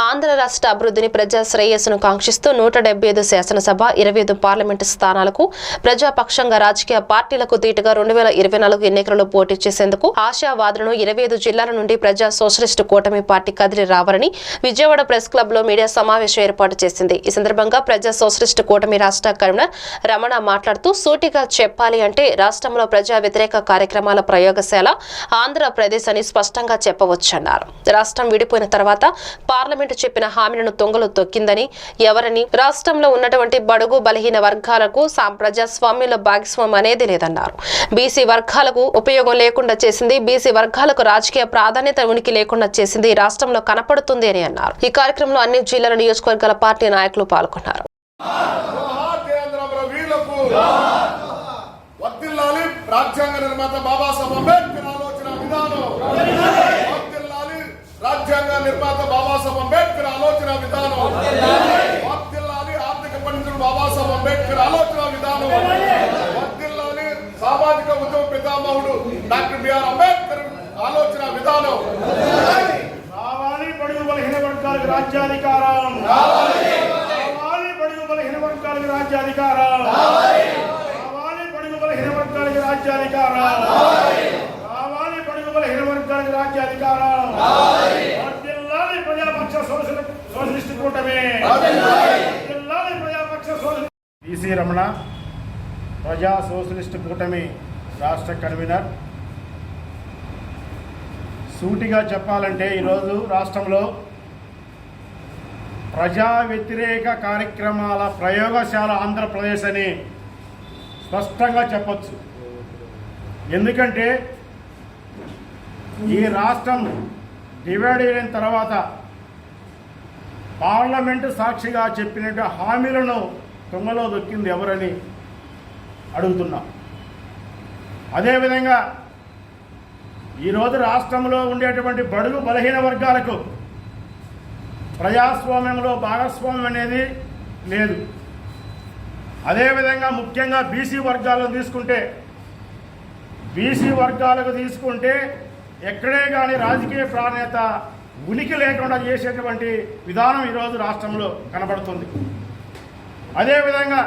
ఆంధ్ర రాష్ట్ర అభివృద్ధిని ప్రజా శ్రేయస్సును కాంక్షిస్తూ నూట డెబ్బై ఐదు శాసనసభ ఇరవై ఐదు పార్లమెంటు స్థానాలకు ప్రజాపక్షంగా రాజకీయ పార్టీలకు దీటుగా రెండు వేల ఇరవై నాలుగు ఎన్నికలలో పోటీ చేసేందుకు ఆశావాదులను ఇరవై ఐదు జిల్లాల నుండి ప్రజా సోషలిస్టు కూటమి పార్టీ కదిలి రావాలని విజయవాడ ప్రెస్ క్లబ్లో మీడియా సమావేశం ఏర్పాటు చేసింది. ఈ సందర్భంగా ప్రజా సోషలిస్టు కూటమి రాష్ట్ర కన్వీనర్ రమణ మాట్లాడుతూ సూటిగా చెప్పాలి అంటే రాష్ట్రంలో ప్రజా వ్యతిరేక కార్యక్రమాల ప్రయోగశాల ఆంధ్రప్రదేశ్ అని స్పష్టంగా చెప్పవచ్చన్నారు. రాష్ట్రం విడిపోయిన తర్వాత పార్లమెంట్ చెప్పిన హామీలను తొంగలు తొక్కిందని ఎవరని రాష్ట్రంలో ఉన్నటువంటి బడుగు బలహీన వర్గాలకు సా- ప్రజాస్వామ్యంలో భాగస్వామ్యం అనేది లేదన్నారు. బీసీ వర్గాలకు ఉపయోగం లేకుండా చేసింది బీసీ వర్గాలకు రాజకీయ ప్రాధాన్యత ఉనికి లేకుండా చేసింది రాష్ట్రంలో కనపడుతుంది అని అన్నారు. ఈ కార్యక్రమంలో అన్ని జిల్లాల నియోజకవర్గాల పార్టీ నాయకులు పాల్గొన్నారు. రాజ్యాంగ నిర్మాత బాబాసాహెబ్ అంబేద్కర్ ఆలోచన విధానం వర్తిల్లాలి రాజ్యాంగ నిర్మాత బాబాసాహెబ్ అంబేద్కర్ ఆలోచన విధానం. వర్తిల్లాలి ఆర్థిక పండితుడు బాబాసాహెబ్ అంబేద్కర్ ఆలోచన విధానం. వర్తిల్లాలి సామాజిక ఉద్యమ పితామహుడు డాక్టర్ బిఆర్ అంబేద్కర్ ఆలోచన విధానం. కావాలి బడుగు బలహీన వర్గాలకు రాజ్యాధికారం. కావాలి బడుగు బలహీన వర్గాలకు రాజ్యాధికారం. కావాలి బడుగు బలహీన వర్గాలకు రాజ్యాధికారం. కావాలి బడుగు బలహీన వర్గాలకు రాజ్యాధికారం. ప్రజాపక్ష సోషలిస్ట్ కూటమి. ప్రజాపక్ష బీసీ రమణ ప్రజా సోషలిస్ట్ కూటమి రాష్ట్ర కన్వీనర్. సూటిగా చెప్పాలంటే ఈరోజు రాష్ట్రంలో ప్రజా వ్యతిరేక కార్యక్రమాల ప్రయోగశాల ఆంధ్రప్రదేశ్ అని స్పష్టంగా చెప్పచ్చు. ఎందుకంటే ఈ రాష్ట్రం డివైడ్ అయిన తర్వాత పార్లమెంటు సాక్షిగా చెప్పినట్టు హామీలను తుంగలో దొక్కింది ఎవరని అడుగుతున్నాం. అదేవిధంగా ఈరోజు రాష్ట్రంలో ఉండేటువంటి బడుగు బలహీన వర్గాలకు ప్రజాస్వామ్యంలో భాగస్వామ్యం అనేది లేదు. అదేవిధంగా ముఖ్యంగా బీసీ వర్గాలను తీసుకుంటే బీసీ వర్గాలకు తీసుకుంటే ఎక్కడే కానీ రాజకీయ ప్రాధాన్యత ఉనికి లేకుండా చేసేటువంటి విధానం ఈరోజు రాష్ట్రంలో కనబడుతుంది. అదేవిధంగా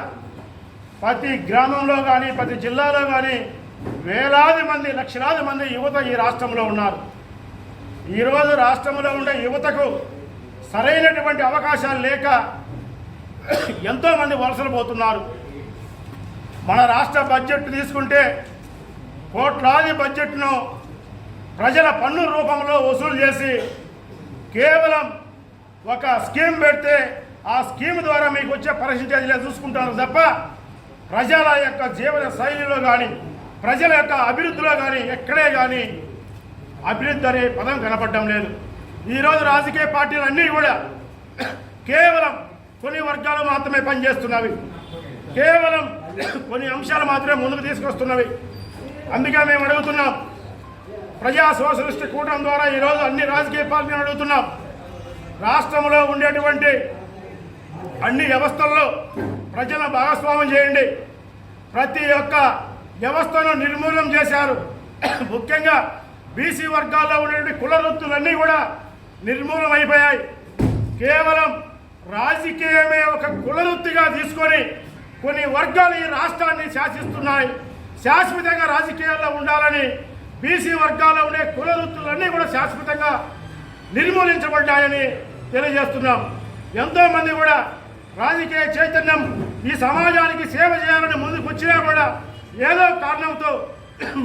ప్రతి గ్రామంలో కానీ ప్రతి జిల్లాలో కానీ వేలాది మంది లక్షలాది మంది యువత ఈ రాష్ట్రంలో ఉన్నారు. ఈరోజు రాష్ట్రంలో ఉండే యువతకు సరైనటువంటి అవకాశాలు లేక ఎంతోమంది వలసలు పోతున్నారు. మన రాష్ట్ర బడ్జెట్ తీసుకుంటే కోట్లాది బడ్జెట్ను ప్రజల పన్ను రూపంలో వసూలు చేసి కేవలం ఒక స్కీమ్ పెడితే ఆ స్కీమ్ ద్వారా మీకు వచ్చే పర్సంటేజ్ చూసుకుంటారు తప్ప ప్రజల యొక్క జీవన శైలిలో కానీ ప్రజల యొక్క అభివృద్ధిలో కానీ ఎక్కడే కానీ అభివృద్ధి అనే పదం కనపడడం లేదు. ఈరోజు రాజకీయ పార్టీలు అన్నీ కూడా కేవలం కొన్ని వర్గాలు మాత్రమే పనిచేస్తున్నవి. కేవలం కొన్ని అంశాలు మాత్రమే ముందుకు తీసుకొస్తున్నవి. అందుకే మేము అడుగుతున్నాం ప్రజా సోషలిస్ట్ కూటమి ద్వారా ఈరోజు అన్ని రాజకీయ పార్టీలను అడుగుతున్నాం. రాష్ట్రంలో ఉండేటువంటి అన్ని వ్యవస్థల్లో ప్రజలను భాగస్వామ్యం చేయండి. ప్రతి ఒక్క వ్యవస్థను నిర్మూలన చేశారు. ముఖ్యంగా బీసీ వర్గాల్లో ఉండేటువంటి కుల వృత్తులన్నీ కూడా నిర్మూలన అయిపోయాయి. కేవలం రాజకీయమే ఒక కుల వృత్తిగా తీసుకొని కొన్ని వర్గాలు ఈ రాష్ట్రాన్ని శాసిస్తున్నాయి. శాశ్వతంగా రాజకీయాల్లో ఉండాలని బీసీ వర్గాల్లో ఉండే కుల వృత్తులన్నీ కూడా శాశ్వతంగా నిర్మూలించబడ్డాయని తెలియజేస్తున్నాం. ఎంతో మంది కూడా రాజకీయ చైతన్యం ఈ సమాజానికి సేవ చేయాలని ముందుకు వచ్చినా కూడా ఏదో కారణంతో